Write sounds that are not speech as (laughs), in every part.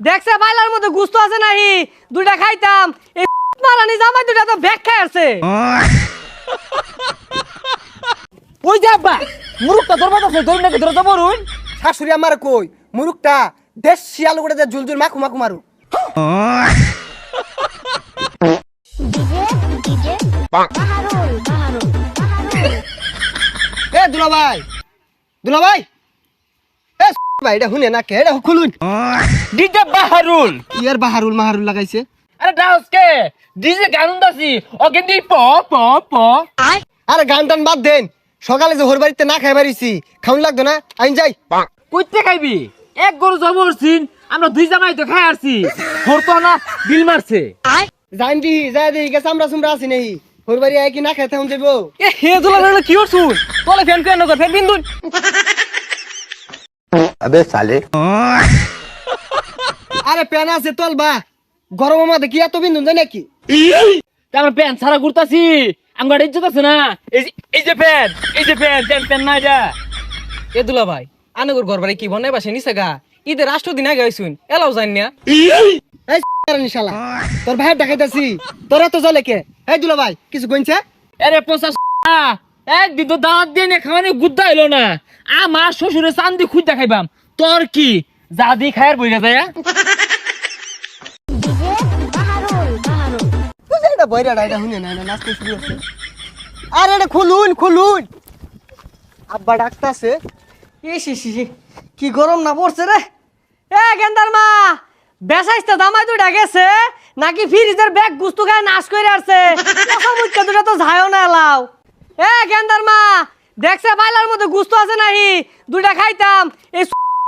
দেখছে বাইলার মধ্যে গুস্ত আছে নাহি? দুইটা খাইতাম। এই মারানি জামাই দুইটা তো ব্যাগ খাই আছে ওই যে আব্বা? মুরুখটা ধরবা আছে ধরে নাকি ধরে শাশুড়ি আমার কই? মুরুকটা দেশ শিয়াল করে যে জুল জুল মাখু মাখু মারু এ দুলা ভাই দুলা ভাই এ ভাই এটা শুনে না কে? এটা খুলুন। ডিজে বাহারুল। ইয়ার বাহারুল মাহারুল লাগাইছে। আরে ডাউসকে ডিজে গান দাসি ওকে দি প প প। আই আরে গান টান বাদ দেন। সকালে যে হোর বাড়িতে না খাই বাড়িছি খাউন লাগতো না? আমি যাই। কইতে খাইবি? এক গরু জবরছিন আমরা দুই জামাই তো খাই আসছি হোর না বিল মারছে। জানবি যাই দি গেছে আমরা সুমরা আছি নেই। হোর বাড়ি আয় কি না খাইতে হন যাব এ হে দুলা লাগলে কি হচ্ছু তোলে ফ্যান কেন কর ফ্যান বিন্দুন। আবে সালে। আরে প্যান আছে তল বা। গরম আমাদের কি এত বিন্দু যায় নাকি আমরা প্যান্ট ছাড়া ঘুরতাছি। আমার ইজ্জত আছে না? এই যে- এই যে এই যে প্যান্ট প্যান্ট প্যান্ট না যা। এ দুলা ভাই আনগর ঘর বাড়ি কি বনাই বাসে নিছে গা? ঈদের রাষ্ট্র দিন আগে হইছুন এলাও জান না। শালা তোর ভাই দেখাইতাছি তোরা তো জলে কে? এই দুলা ভাই কিছু কইছে আরে পঞ্চাশ একদিন তো দাঁত দিয়ে খাওয়ানি গুদ্দা এলো না। আমার শ্বশুরে চান্দি খুঁজ দেখাইবাম। তোর কি? যা দি খায়ের বইরা যায় বইরা এটা মা দামাই দুইটা গেছে, নাকি ফ্রিজের ব্যাগ গুস্তু খায় নাশ করে আসছে দুটা তো ঝায়ও না এ, গেন্দার মা, দেখছে বাইলার মধ্যে গুস্ত আছে নাহি? দুইটা খাইতাম। এই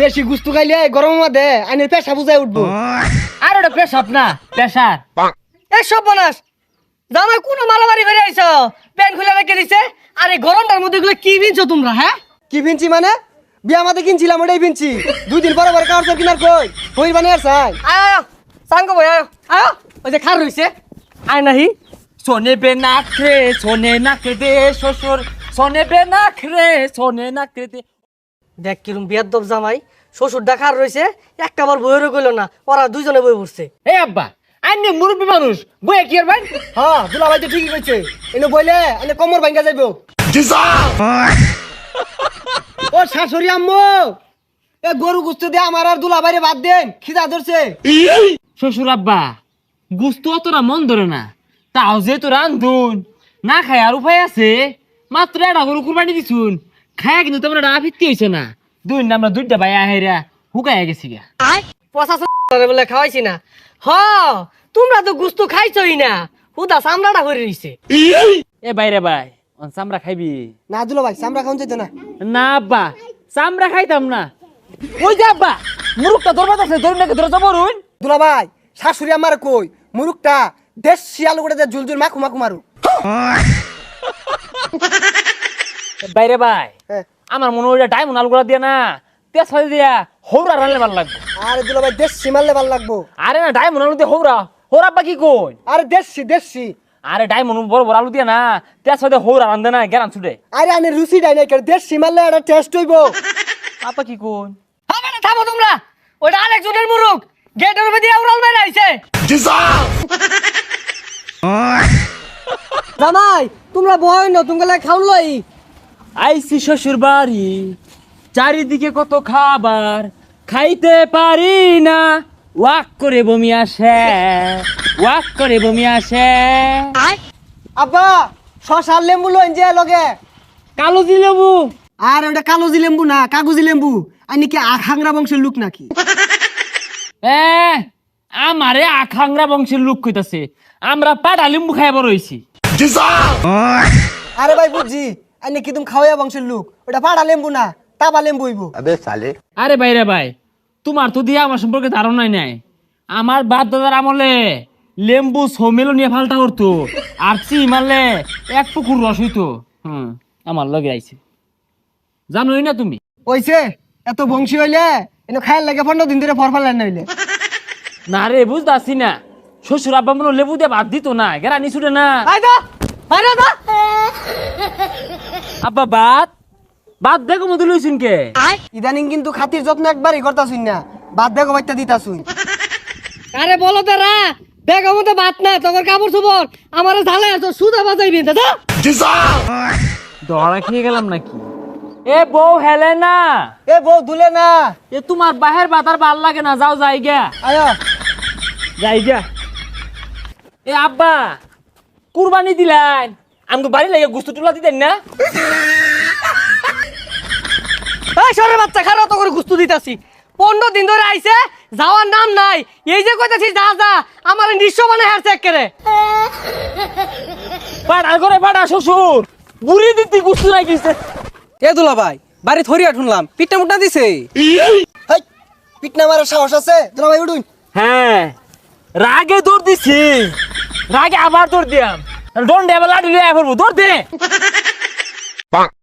বেশি গুস্তু খাইলে গরম মধ্যে আইনের পেশা বুঝাই উঠবো। আর ওটা পেশাব না পেশার এ সব বনাস। জামাই কোন মালামারি করে আইছ? প্যান্ট খুলে রেখে দিছে। আরে গরমটার মধ্যে এগুলো কি বিনছো তোমরা হ্যাঁ? কি ভিনছি মানে? বিয়া মাতে কিনছিলাম ওটাই ভিনছি দুই দিন পরে পরে কাউর কিনার কই? হই মানে আর চাই? আয় সাঙ্গ ভাই আয় আয় ওই যে খার রইছে। আয় নাহি। সোনে বে রে সোনে নাক দে শ্বশুর। সোনে বে রে সোনে নাক দে। দেখ কিরম বিয়ার দব জামাই শ্বশুর দেখার রইছে একটা বার বইয়েরও কইল না ওরা দুইজনে বই পড়ছে। এ আব্বা আন্নে মুরব্বী মানুষ বই কি আর ভাই? হ্যাঁ দুলা ভাই তো ঠিকই কইছে এনে বইলে এনে কমর ভাঙ্গা যাইবো। ও শাশুড়ি আম্মু এ গরু গুস্তু দিয়ে আমার আর দুলা বাইরে বাদ দেন খিদা ধরছে। শ্বশুর আব্বা গুস্তু অতটা মন ধরে না তাও যেহেতু রান্ধুন না খাই আর উপায় আছে মাত্র একটা গরু কুরবানি দিছুন। খায় কিন্তু তোমরা না ফিরতে হয়েছে না। দুই না আমরা দুইটা ভাই আহেরা হুকাইয়া গেছি গা পচা বলে খাওয়াইছি না। হ তোমরা তো গুস্তু খাইছই না। হুদা চামড়াটা করে রইছে। এ বাইরে ভাই অন চামড়া খাইবি? না দুলা ভাই চামড়া খাওয়া যেত না। না আব্বা চামড়া খাইতাম না। ওই যে আব্বা? মুরুখটা ধরবা আছে ধরে নাকি ধরে যাব রুন দুলা ভাই শাশুড়ি আমার কই? মুরুকটা দেশ শিয়াল করে যে জুল জুল মাখু মাখু মারু (laughs) বাইরে ভাই হ্যাঁ। আমার মনে হয় ডায়মন্ড আলুগুলা দিয়ে না তেজ হয়ে দিয়া হৌরা রানলে ভালো লাগবে। আরে দুলা ভাই দেশ মারলে ভালো লাগবো। আরে না ডায়মন্ড আলু দিয়ে হৌরা হৌরা আব্বা কি কই? আরে দেশি দেশি। আরে ডায়মন্ড বড় বড় আলু দিয়ে না তেজ হয়ে হৌরা রান্ধে না গেরান ছুটে। আরে আনে রুচি ডাই নাই দেশি মারলে একটা টেস্ট হইব। আপা কি কই? হবে না থামো তোমরা ওটা আরেকজনের মুরুখ গেটের উপরে দিয়ে উড়াল মেরে আইছে। জামাই তোমরা বয় না তোমরা খাউন লই। আইসি শ্বশুর বাড়ি চারিদিকে কত খাবার খাইতে পারি না। ওয়াক করে বমি আসে ওয়াক করে বমি আসে। আব্বা শশার লেম্বু লইন যে লগে। কালো দিলেবু আর ওটা কালোজি লেম্বু না কাগজি লেম্বু। আইনি কি আখাংরা বংশের লোক নাকি? এ আমারে আখাংরা বংশের লোক কইতাছে। আমরা পাটা লিম্বু খাই বড় হইছি। আরে ভাই বুঝছি। আইনে কিদম খাওয়া বংশের লোক? ওটা পাড়া লেম্বু না তাবা লেম্বু হইব। আবে সালে। আরে ভাইরে ভাই তোমার তো দিয়ে আমার সম্পর্কে ধারণাই নাই। আমার বাপ দাদার আমলে লেম্বু সোমেলো নিয়ে ফালটা করতো আর চি মারলে এক পুকুর রস হইতো। হুম আমার লগে আইছে। জানোই না তুমি? ওইছে এত বংশী হইলে এনে খায়াল লাগে পনেরো দিন ধরে ফরফাল নইলে। না রে বুঝতাছি না। শ্বশুর আব্বা মনে লেবু দিয়ে ভাত দিত না গেরা নিছুটে না। আয় দা আয় দা আব্বা ভাত ভাত দেখো মতো লইছুন কে ইদানিং কিন্তু খাতির যত্ন একবারই করতাছুন না। বাদ দেখো বাচ্চা দিতাছুন। আরে বলো তারা দেখ আমাদের ভাত না তোর কাপড় চোপড়। আমার ঝালে আছো সুদা বাজাইবি দাদা দহড়া খেয়ে গেলাম নাকি? এ বউ হেলে না। এ বউ দুলে না। এ তোমার বাহের বাতার ভালো লাগে না যাও যাই গা আয়। যাই গা এ আব্বা কুরবানি দিলেন। আমাকে বাড়ি লাগে গুস্তু টুলা দিতেন না? এই সরের বাচ্চা খারাপ করে গুস্তু দিতাছি। পনেরো দিন ধরে আইছে যাওয়ার নাম নাই। এই যে কইতাছি যা যা আমার নিঃস্ব মানে হার চেক করে পাড়া করে পাড়া শ্বশুর বুড়ি দিতি গুস্তু রাখিছে এ দুলা ভাই বাড়ি থরিয়া শুনলাম পিঠটা মুটনা দিছে? হাই পিটনা মারার সাহস আছে? দুলা ভাই উঠুন। হ্যাঁ রাগে দৌড় দিছি। রাগে আবার দৌড় দিয়াম। দৌড় দে এবার লাঠি লিয়ে পড়ব দৌড় দে